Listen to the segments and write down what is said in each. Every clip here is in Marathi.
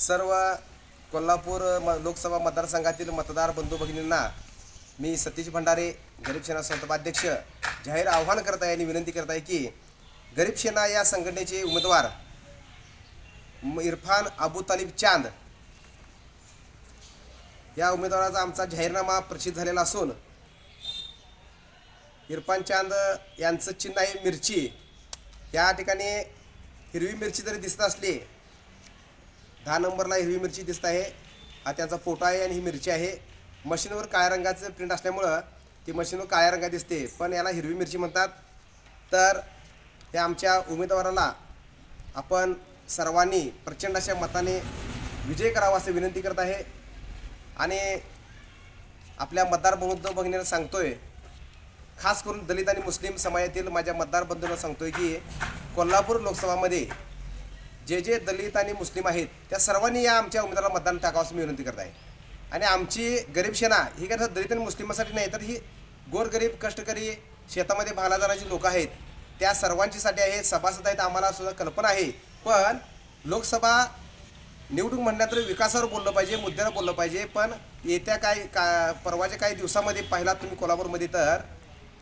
सर्व कोल्हापूर म लोकसभा मतदारसंघातील मतदार बंधू भगिनींना मी सतीश भंडारे गरीब सेना संस्थापाध्यक्ष जाहीर आव्हान करत आहे आणि विनंती करत आहे की गरीब सेना या संघटनेचे उमेदवार इरफान अबू तालिब चांद या उमेदवाराचा आमचा जाहीरनामा प्रसिद्ध झालेला असून इरफान चांद यांचं चिन्ह आहे मिरची. या ठिकाणी हिरवी मिरची जरी दिसत असली दहा नंबरला हिरवी मिरची दिसत आहे. हा त्याचा फोटो आहे आणि ही मिरची आहे. मशीनवर काळ्या रंगाचं प्रिंट असल्यामुळं ती मशीनवर काळ्या रंगात दिसते. पण याला हिरवी मिरची म्हणतात. तर या आमच्या उमेदवाराला आपण सर्वांनी प्रचंड अशा मताने विजय करावा असं विनंती करत आहे. आणि आपल्या मतदार बंधू सांगतो सांगतोय खास करून दलित आणि मुस्लिम समाजातील माझ्या मतदार बंधूंना सांगतोय की कोल्हापूर लोकसभामध्ये जे जे दलित आणि मुस्लिम आहेत त्या सर्वांनी या आमच्या उमेदवाराला मतदान टाकावं असं मी विनंती करत आहे. आणि आमची गरीब सेना ही काय दलित आणि मुस्लिमासाठी नाही तर ही गोरगरीब कष्टकरी शेतामध्ये भागला जाणारी लोक आहेत त्या सर्वांचीसाठी आहे सभासद आहेत आम्हाला सुद्धा कल्पना आहे. पण लोकसभा निवडून म्हणण्यात विकासावर बोललं पाहिजे मुद्द्यावर बोललं पाहिजे पण येत्या काही का परवाच्या काही दिवसामध्ये पाहिला तुम्ही कोल्हापूरमध्ये तर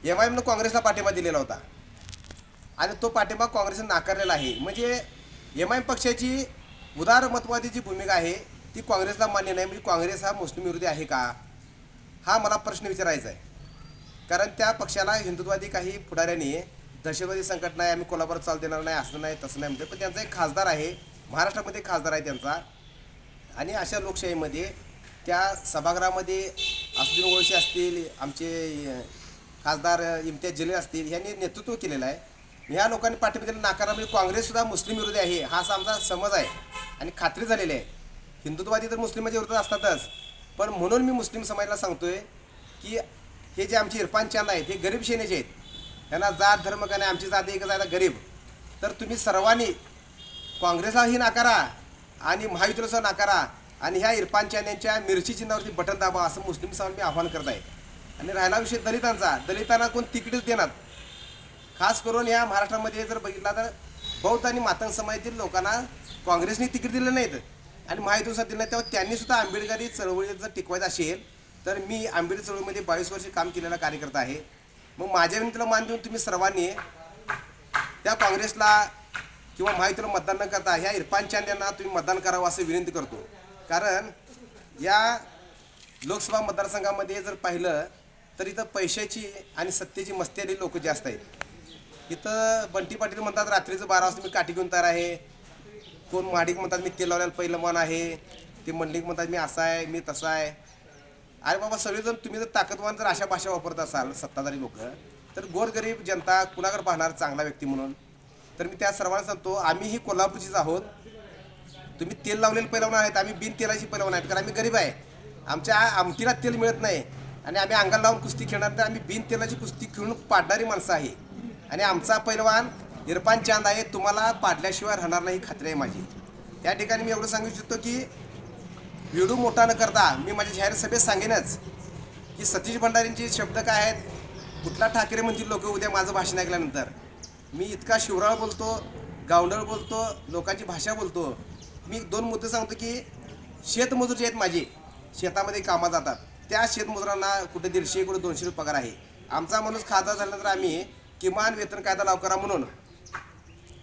एम आय एमनं काँग्रेसला पाठिंबा दिलेला होता. आणि तो पाठिंबा काँग्रेसने नाकारलेला आहे. म्हणजे एम आय पक्षाची उदारमतवादी जी भूमिका आहे ती काँग्रेसला मान्य नाही. म्हणजे काँग्रेस हा मुस्लिम विरोधी आहे का? हा मला प्रश्न विचारायचा आहे. कारण त्या पक्षाला हिंदुत्वादी काही पुढाऱ्यांनी दहशतवादी संकट नाही आम्ही कोल्हापूर चाल देणार नाही असं नाही तसं नाही म्हणते पण त्यांचा एक खासदार आहे. महाराष्ट्रामध्ये खासदार आहे त्यांचा. आणि अशा लोकशाहीमध्ये त्या सभागृहामध्ये असदीन ओळशी असतील आमचे खासदार इम्तियाज जलील असतील यांनी नेतृत्व केलेलं आहे. ह्या लोकांनी पाठिंबा दिला नाकारा म्हणजे काँग्रेससुद्धा मुस्लिम विरोधी आहे हा असा आमचा समज आहे आणि खात्री झालेली आहे. हिंदुत्ववादी तर मुस्लिमाच्या म्हणजे विरोधात असतातच. पण म्हणून मी मुस्लिम समाजाला सांगतोय की हे जे आमचे इरफान चांद आहेत हे गरीब सेनेचे आहेत. त्यांना जात धर्म का नाही आमची जात एकच आहे गरीब. तर तुम्ही सर्वांनी काँग्रेसलाही नाकारा आणि महायुतीला नाकारा आणि ह्या इरफान चांद यांच्या मिरची चिन्हावरती बटन दाबा असं मुस्लिम समाज मी आव्हान करत आहे. आणि राहिला विषय दलितांचा. दलितांना कोण तिकीटच देणार. खास करून या महाराष्ट्रामध्ये जर बघितला तर बौद्ध आणि मातंग समाजातील लोकांना काँग्रेसने तिकीट दिलं नाहीत. आणि महायुतीनुसार दिलं नाही तेव्हा त्यांनी सुद्धा आंबेडकरी चळवळी जर टिकवायचं असेल तर मी आंबेडकर चळवळीमध्ये बावीस वर्ष काम केलेला कार्यकर्ता आहे. मग माझ्या विनंतीला मान देऊन तुम्ही सर्वांनी त्या काँग्रेसला किंवा महायुतीला मतदान न करता ह्या इरफान चांद यांना तुम्ही मतदान करावं असं विनंती करतो. कारण या लोकसभा मतदारसंघामध्ये जर पाहिलं तर इथं पैशाची आणि सत्तेची मस्ती आलेली लोक जास्त आहेत. इथं बंटी पाटील म्हणतात रात्रीचं बारा वाजता मी काठी घेऊन तयार आहे. कोण माडिक म्हणतात मी तेल लावल्याला पहिलं मन आहे. ते मंडलिक म्हणतात मी असा आहे मी तसा आहे. अरे बाबा सगळेजण तुम्ही जर ताकदवान जर अशा भाषा वापरत असाल सत्ताधारी लोक तर गोरगरीब जनता कुणाकडे पाहणार? चांगला व्यक्ती म्हणून. तर मी त्या सर्वांना सांगतो आम्हीही कोल्हापूरचीच आहोत. तुम्ही तेल लावलेलं पैलवान आहेत आम्ही बिन तेलाची पैलवान आहेत कारण आम्ही गरीब आहे. आमच्या आमटीला तेल मिळत नाही. आणि आम्ही अंगाला लावून कुस्ती खेळणार तर आम्ही बिन तेलाची कुस्ती खेळून पाडणारी माणसं आहे. आणि आमचा पैलवान इरफान चांद आहे तुम्हाला पाडल्याशिवाय राहणार नाही खात्री आहे माझी. त्या ठिकाणी मी एवढं सांगू इच्छितो की व्हिडिओ मोठा न करता मी माझ्या जाहीर सभेत सांगेनच की सतीश भंडारींचे शब्द काय आहेत? कुठला ठाकरे म्हणतील लोक उद्या माझं भाषण ऐकल्यानंतर. मी इतका शिवराळ बोलतो गावंडळ बोलतो लोकांची भाषा बोलतो. मी दोन मुद्दे सांगतो की शेतमजूर जे आहेत माझे शेतामध्ये कामा जातात. त्या शेतमजुरांना कुठे दीडशे कुठे दोनशे रुपये पगार आहे. आमचा माणूस खासदार झाल्यानंतर आम्ही किमान वेतन कायदा लाव करा म्हणून.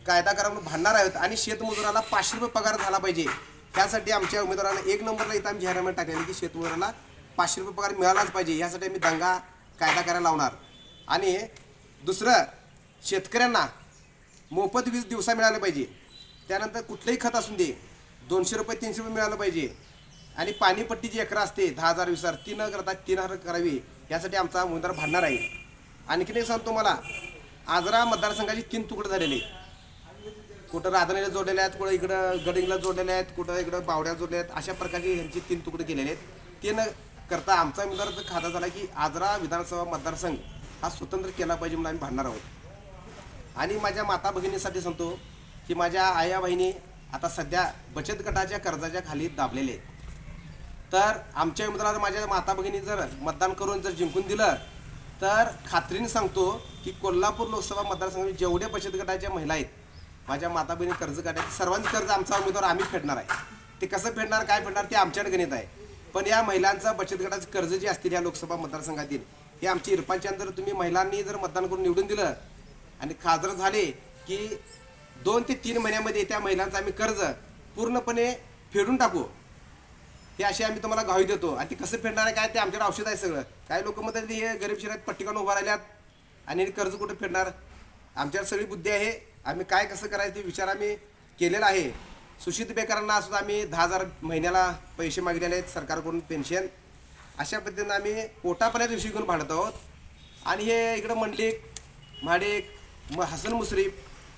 कायदा करा म्हणून भांडणार आहेत आणि शेतमजुराला पाचशे रुपये पगार झाला पाहिजे. त्यासाठी आमच्या उमेदवारांना एक नंबरला इथं आम्ही जाहीरनामा टाकलेली की शेतमजुराला पाचशे रुपये पगार मिळालाच पाहिजे. यासाठी आम्ही दंगा कायदा करायला लावणार. आणि दुसरं शेतकऱ्यांना मोफत वीज दिवसा मिळालं पाहिजे. त्यानंतर कुठलंही खत असून दे दोनशे रुपये तीनशे रुपये मिळालं पाहिजे. आणि पाणीपट्टी जी एकरा असते दहा हजार वीस हजार ती न करता तीन हजार करावी. यासाठी आमचा उमेदवार भांडणार आहे. आणखीन एक सांगतो मला आजरा मतदारसंघाचे तीन तुकडे झालेले कुठं राधानीला जोडलेले आहेत कुठं इकडं गडिंगला जोडलेले आहेत कुठं इकडं बावड्या जोडल्या आहेत अशा प्रकारचे ह्यांचे तीन तुकडे केलेले आहेत. ते न करता आमचा उमेदवार जर खाता झाला की आजरा विधानसभा मतदारसंघ हा स्वतंत्र केला पाहिजे म्हणून आम्ही भांडणार आहोत. आणि माझ्या माता भगिनीसाठी सांगतो की माझ्या आया बहिणी आता सध्या बचत गटाच्या कर्जाच्या खाली दाबलेले आहेत. तर आमच्या उमेदवाराला माझ्या माता भगिनी जर मतदान करून जर जिंकून दिलं तर खात्रीने सांगतो की कोल्हापूर लोकसभा मतदारसंघात जेवढे बचत गटाच्या महिला आहेत माझ्या माता बहिणी कर्ज काढायचे सर्वांचे कर्ज आमचा उमेदवार आम्ही फेडणार आहे. ते कसं फेडणार काय फेडणार ते आमच्याकडे गणित आहे. पण या महिलांचा बचत गटाचे कर्ज जे असतील या लोकसभा मतदारसंघातील हे आमची इरपाच्या अंतर तुम्ही महिलांनी जर मतदान करून निवडून दिलं आणि खासदार झाले की दोन ते तीन महिन्यामध्ये त्या महिलांचं आम्ही कर्ज पूर्णपणे फेडून टाकू. हे असे आम्ही तुम्हाला गावी देतो. आणि ते कसं फेडणार आहे काय ते आमच्याकडे औषध आहे सगळं. काही लोक म्हणतात हे गरीब शिरात पट्टिकानं उभा राहिल्यात आणि कर्ज कुठं फेडणार आमच्यावर सगळी बुद्धी आहे. आम्ही काय कसं करायचं ते विचार आम्ही केलेला आहे. सुशित बेकारांना सुद्धा आम्ही दहा हजार महिन्याला पैसे मागलेले आहेत सरकारकडून पेन्शन. अशा पद्धतीनं आम्ही कोटापर्यंत विषयी घेऊन भांडत आहोत. आणि हे इकडं मंडलिक महाडिक म हसन मुश्रीफ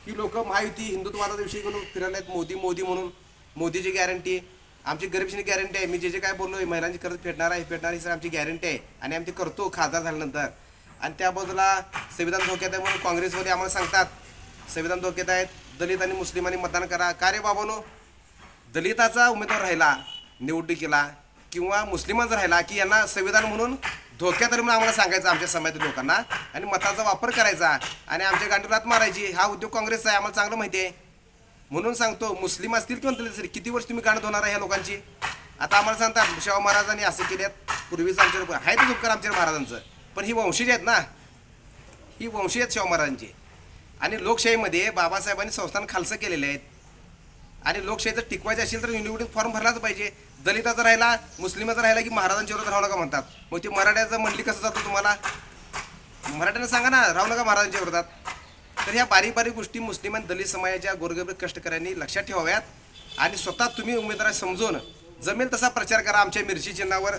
ही लोकं महायुती हिंदुत्ववादाचा विषय घेऊन फिरायला आहेत. मोदी मोदी म्हणून. मोदीची गॅरंटी आमची गरीबशीने गॅरंटी आहे. मी जे जे काय बोललो महिलांची कर्ज फेडणार आहे फेडणार ही सर आमची गॅरंटी आहे. आणि आम्ही ते करतो खासदार झाल्यानंतर. आणि त्या बाजूला संविधान धोक्यात आहे म्हणून काँग्रेसमध्ये आम्हाला सांगतात. संविधान धोक्यात आहेत. दलित आणि मुस्लिमांनी मतदान करा. का रे बाबानो? दलिताचा उमेदवार राहिला निवडणुकीला किंवा मुस्लिमांचा राहिला की यांना संविधान म्हणून धोक्यात म्हणून आम्हाला सांगायचं आमच्या समाजातील लोकांना. आणि मताचा वापर करायचा. आणि आमच्या गांडीरात मारायची. हा उद्योग काँग्रेसचा आहे. आम्हाला चांगलं माहिती आहे. म्हणून सांगतो मुस्लिम असतील किंवा दलित असतील किती वर्ष तुम्ही गाणं होणार आहे या लोकांची? आता आम्हाला सांगतात शाहू महाराजांनी असं केल्यात पूर्वीच आहे आहेतच उपकार आमच्या महाराजांचं. पण ही वंशीज आहेत ना. ही वंशज आहेत शाहू महाराजांची. आणि लोकशाहीमध्ये बाबासाहेबांनी संस्थान खालसं केलेले आहेत आणि लोकशाहीचं टिकवायचं असेल तर निवडणूक फॉर्म भरलाच पाहिजे. दलिताचा राहिला मुस्लिमाचा राहिला की महाराजांच्या विरोधात राहू नका म्हणतात. मग ते मराठ्याचं म्हणली कसं जातं तुम्हाला? मराठ्यानं सांगा ना राहू नका महाराजांच्या विरोधात. तर ह्या बारीक बारीक गोष्टी मुस्लिम आणि दलित समाजाच्या गोरगरीब कष्टकऱ्यांनी लक्षात ठेवाव्यात. आणि स्वतः तुम्ही उमेदवार समजून जमेल तसा प्रचार करा. आमच्या मिरची चिन्हावर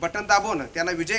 बटन दाबून त्यांना विजय